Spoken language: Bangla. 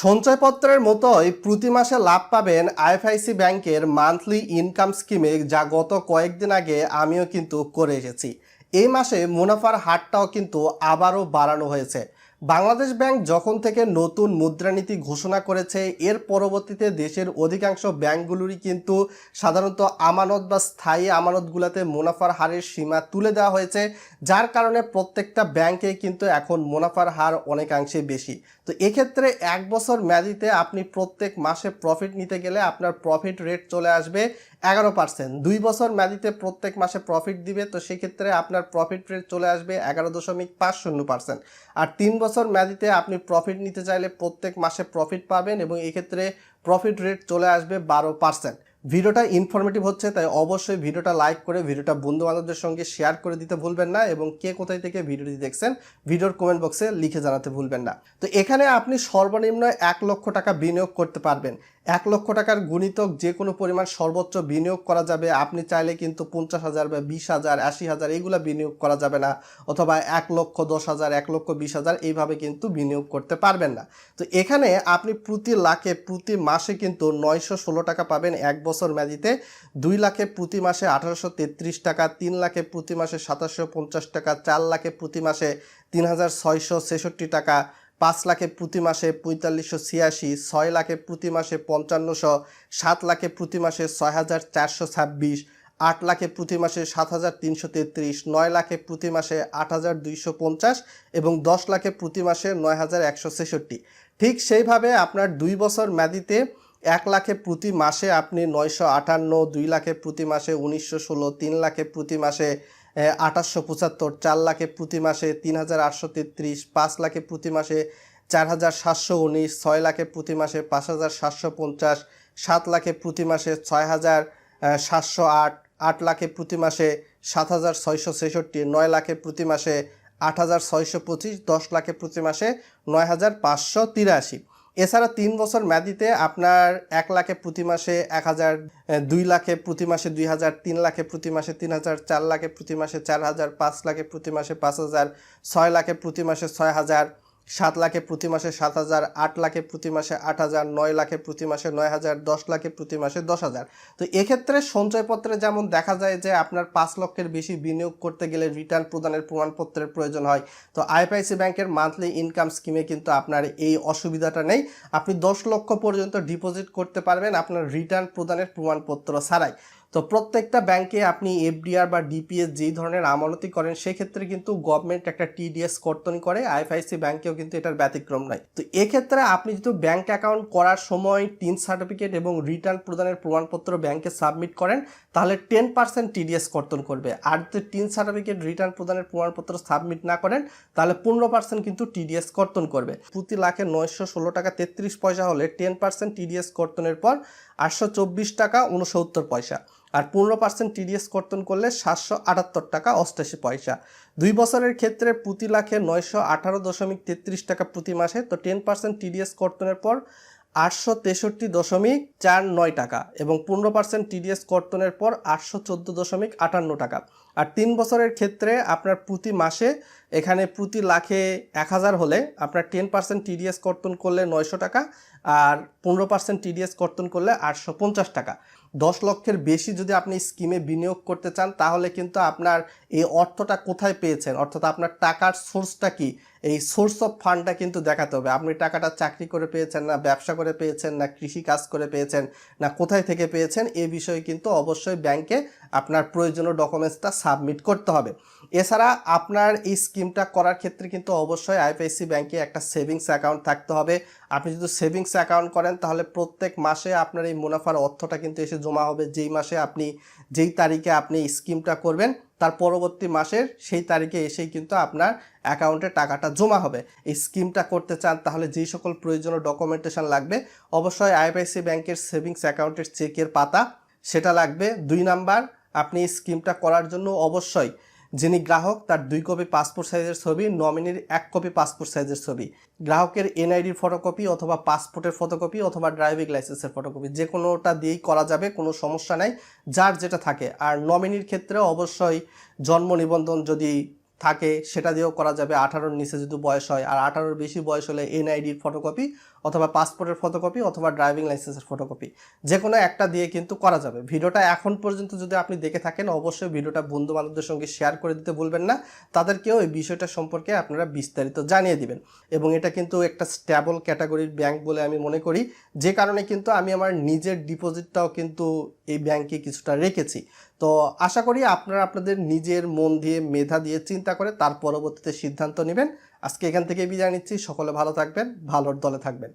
সঞ্চয়পত্রের মতোই প্রতি মাসে লাভ পাবেন আইএফআইসি ব্যাংকের মান্থলি ইনকাম স্কিমে যা গত কয়েকদিন আগে আমিও কিন্তু করে এসেছি। এই মাসে মুনাফার হারটাও কিন্তু আবারও বাড়ানো হয়েছে। বাংলাদেশ ব্যাংক যখন থেকে নতুন মুদ্রানীতি ঘোষণা করেছে, এর পরবর্তীতে দেশের অধিকাংশ ব্যাংকগুলোরই কিন্তু সাধারণত আমানত বা স্থায়ী আমানতগুলোতে মুনাফার হারের সীমা তুলে দেওয়া হয়েছে, যার কারণে প্রত্যেকটা ব্যাংকে কিন্তু এখন মুনাফার হার অনেকাংশে বেশি। তো এক্ষেত্রে এক বছর মেয়াদিতে আপনি প্রত্যেক মাসে প্রফিট নিতে গেলে আপনার প্রফিট রেট চলে আসবে এগারো পার্সেন্ট দুই বছর মেয়াদিতে প্রত্যেক মাসে প্রফিট দিবে, তো সেক্ষেত্রে আপনার প্রফিট রেট চলে আসবে এগারো দশমিক পাঁচ শূন্য পার্সেন্ট আর তিন বছর মেয়াদিতে আপনি প্রফিট নিতে চাইলে প্রত্যেক মাসে প্রফিট পাবেন এবং এক্ষেত্রে প্রফিট রেট চলে আসবে বারো পার্সেন্ট ভিডিওটা ইনফরমেটিভ হচ্ছে, তাই অবশ্যই ভিডিওটা লাইক করে, ভিডিওটা বন্ধু বান্ধবদের সঙ্গে শেয়ার করে দিতে ভুলবেন না এবং কে কোথায় থেকে ভিডিওটি দেখছেন, ভিডিওর কমেন্ট বক্সে লিখে জানাতে ভুলবেন না। তো এখানে আপনি সর্বনিম্ন এক লক্ষ টাকা বিনিয়োগ করতে পারবেন। এক লক্ষ টাকার গুণিতক যে কোনো পরিমাণ সর্বোচ্চ বিনিয়োগ করা যাবে। আপনি চাইলে কিন্তু পঞ্চাশ হাজার বা বিশ হাজার, আশি হাজার এইগুলো বিনিয়োগ করা যাবে না। অথবা এক লক্ষ, দশ হাজার, এক লক্ষ, বিশ হাজার এইভাবে কিন্তু বিনিয়োগ করতে পারবেন না। তো এখানে আপনি প্রতি লাখে, প্রতি মাসে কিন্তু নয়শো ষোলো টাকা পাবেন এক বছর মেয়াদিতে। দুই লাখে প্রতি মাসে আঠারোশো তেত্রিশ টাকা, তিন লাখে প্রতি মাসে সাতাশশো পঞ্চাশ টাকা, চার লাখে প্রতি মাসে তিন হাজার ছয়শো ছেষট্টি টাকা। পাঁচ লাখে প্রতি মাসে পঁয়তাল্লিশশো ছিয়াশি, ছয় লাখে প্রতি মাসে পঞ্চান্নশো, সাত লাখে প্রতি মাসে ছয় হাজার চারশো ছাব্বিশ, আট লাখে প্রতি মাসে সাত হাজার তিনশো তেত্রিশ, নয় লাখে প্রতি মাসে আট হাজার দুইশো পঞ্চাশ এবং দশ লাখে প্রতি মাসে নয় হাজার একশো ছেষট্টি। ঠিক সেইভাবে আপনার দুই বছর মেয়াদিতে এক লাখে প্রতি মাসে আপনি নয়শো আটান্ন, দুই লাখে প্রতি মাসে উনিশশো ষোলো, তিন লাখে প্রতি মাসে আঠাশশো পঁচাত্তর, চার লাখে প্রতি মাসে তিন হাজার আটশো তেত্রিশ, পাঁচ লাখে প্রতি মাসে চার হাজার সাতশো উনিশ, ছয় লাখে প্রতি মাসে পাঁচ হাজার সাতশো পঞ্চাশ, সাত লাখে প্রতি মাসে ছয় হাজার সাতশো আট আট লাখে প্রতি মাসে সাত হাজার ছয়শো ছেষট্টি, নয় লাখে প্রতি মাসে আট হাজার ছয়শো পঁচিশ, দশ লাখে প্রতি মাসে নয় হাজার পাঁচশো তিরাশি। এছাড়া তিন বছর মেয়াদিতে আপনার এক লাখে প্রতি মাসে এক হাজার দুই লাখে প্রতি মাসে দুই হাজার, তিন লাখে প্রতি মাসে তিন হাজার, চার লাখে প্রতি মাসে চার হাজার, পাঁচ লাখে প্রতি মাসে পাঁচ হাজার, ছয় লাখে প্রতি মাসে ছয় হাজার সাত লাখে প্রতি মাসে সাত হাজার, আট লাখে প্রতি মাসে আট হাজার, নয় লাখে প্রতি মাসে নয় হাজার, দশ লাখে প্রতি মাসে দশ হাজার। তো এক্ষেত্রে সঞ্চয়পত্রে যেমন দেখা যায় যে আপনার পাঁচ লক্ষের বেশি বিনিয়োগ করতে গেলে রিটার্ন প্রদানের প্রমাণপত্রের প্রয়োজন হয়, তো আইপিআইসি ব্যাংকের মান্থলি ইনকাম স্কিমে কিন্তু আপনার এই অসুবিধাটা নেই। আপনি দশ লক্ষ পর্যন্ত ডিপোজিট করতে পারবেন আপনার রিটার্ন প্রদানের প্রমাণপত্র ছাড়াই। তো প্রত্যেকটা ব্যাংকে আপনি এফডিআর বা ডিপিএস যেই ধরনের আমানতি করেন, সেক্ষেত্রে কিন্তু গভর্নমেন্ট একটা টিডিএস কর্তন করে, আইএফআইসি ব্যাংকেও কিন্তু এটার ব্যতিক্রম নাই। তো এক্ষেত্রে আপনি যদি ব্যাংক অ্যাকাউন্ট করার সময় টিন সার্টিফিকেট এবং রিটার্ন প্রদানের প্রমাণপত্র ব্যাংকে সাবমিট করেন, তাহলে টেন পার্সেন্ট টিডিএস কর্তন করবে। আর যদি টিন সার্টিফিকেট, রিটার্ন প্রদানের প্রমাণপত্র সাবমিট না করেন, তাহলে পনেরো পার্সেন্ট কিন্তু টিডিএস কর্তন করবে। প্রতি লাখে নয়শো ষোলো টাকা তেত্রিশ পয়সা হলে টেন পার্সেন্ট টিডিএস কর্তনের পর আটশো চব্বিশ টাকা উনসত্তর পয়সা। আর পনেরো পার্সেন্ট টিডিএস কর্তন করলে সাতশো আটাত্তর টাকা অষ্টাশি পয়সা। দুই বছরের ক্ষেত্রে প্রতি লাখে নয়শো আঠারো দশমিক তেত্রিশ টাকা প্রতি মাসে, তো টেন পার্সেন্ট টিডিএস কর্তনের পর আটশো তেষট্টি দশমিক চার নয় টাকা এবং পনেরো পার্সেন্ট টিডিএস কর্তনের পর আটশো চোদ্দ দশমিক আটান্ন টাকা। আর তিন বছরের ক্ষেত্রে আপনার প্রতি মাসে এখানে প্রতি লাখে এক হাজার হলে আপনার টেন পার্সেন্ট টিডিএস কর্তন করলে নয়শো টাকা আর পনেরো পার্সেন্ট টিডিএস কর্তন করলে আটশো পঞ্চাশ টাকা। দশ লক্ষের বেশি যদি আপনি স্কিমে বিনিয়োগ করতে চান, তাহলে কিন্তু আপনার এই অর্থটা কোথায় পেয়েছেন? অর্থাৎ আপনার টাকার সোর্সটা কি? এই সোর্স অফ ফান্ডটা কিন্তু দেখাতে হবে। আপনি টাকাটা চাকরি করে পেয়েছেন না, ব্যবসা করে পেয়েছেন না, কৃষি কাজ করে পেয়েছেন না, কোথায় থেকে পেয়েছেন? এ বিষয়ে কিন্তু অবশ্যই ব্যাংকে আপনার প্রয়োজনীয় ডকুমেন্টসটা সাবমিট করতে হবে। এছাড়া আপনার এই স্কিমটা করার ক্ষেত্রে কিন্তু অবশ্যই আইপিআইসি ব্যাংকে একটা সেভিংস অ্যাকাউন্ট থাকতে হবে। আপনি যদি সেভিংস অ্যাকাউন্ট করেন, তাহলে প্রত্যেক মাসে আপনার এই মুনাফার অর্থটা কিন্তু এসে জমা হবে। যেই মাসে আপনি, যেই তারিখে আপনি স্কিমটা করবেন, তার পরবর্তী মাসের সেই তারিখে এসেই কিন্তু আপনার অ্যাকাউন্টে টাকাটা জমা হবে। এই স্কিমটা করতে চান, তাহলে যেই সকল প্রয়োজনীয় ডকুমেন্টেশন লাগবে, অবশ্যই আইপিআইসি ব্যাংকের সেভিংস অ্যাকাউন্টের চেকের পাতা, সেটা লাগবে। দুই নাম্বার আপনি এই স্কিমটা করার জন্য অবশ্যই যিনি গ্রাহক, তার দুই কপি পাসপোর্ট সাইজের ছবি নমিনির এক কপি পাসপোর্ট সাইজের ছবি। গ্রাহকের এনআইডির ফটোকপি অথবা পাসপোর্টের ফটোকপি অথবা ড্রাইভিং লাইসেন্সের ফটোকপি যে কোনোটা দিয়েই করা যাবে, কোনো সমস্যা নাই, যার যেটা থাকে। আর নমিনির ক্ষেত্রে অবশ্যই জন্ম নিবন্ধন যদি থাকে, সেটা দিয়েও করা যাবে। আঠারোর নিচে যদি বয়স হয়, আর আঠারোর বেশি বয়স হলে এনআইডির ফটোকপি অথবা পাসপোর্টের ফটোকপি অথবা ড্রাইভিং লাইসেন্সের ফটোকপি যে কোনো একটা দিয়ে কিন্তু করা যাবে। ভিডিওটা এখন পর্যন্ত যদি আপনি দেখে থাকেন, অবশ্যই ভিডিওটা বন্ধু বান্ধবদের সঙ্গে শেয়ার করে দিতে ভুলবেন না। তাদেরকেও এই বিষয়টা সম্পর্কে আপনারা বিস্তারিত জানিয়ে দিবেন। এবং এটা কিন্তু একটা স্ট্যাবল ক্যাটাগরির ব্যাংক বলে আমি মনে করি। যে কারণে কিন্তু আমি আমার নিজের ডিপোজিটটাও কিন্তু এই ব্যাংকে কিছুটা রেখেছি। তো আশা করি আপনারা আপনাদের নিজের মন দিয়ে মেধা দিয়ে চিন্তা করে, তার পরবর্তীতে সিদ্ধান্ত নেবেন। আজকে এখান থেকে বিদায় নিচ্ছি। সকলে ভালো থাকবেন, ভালোর দলে থাকবেন।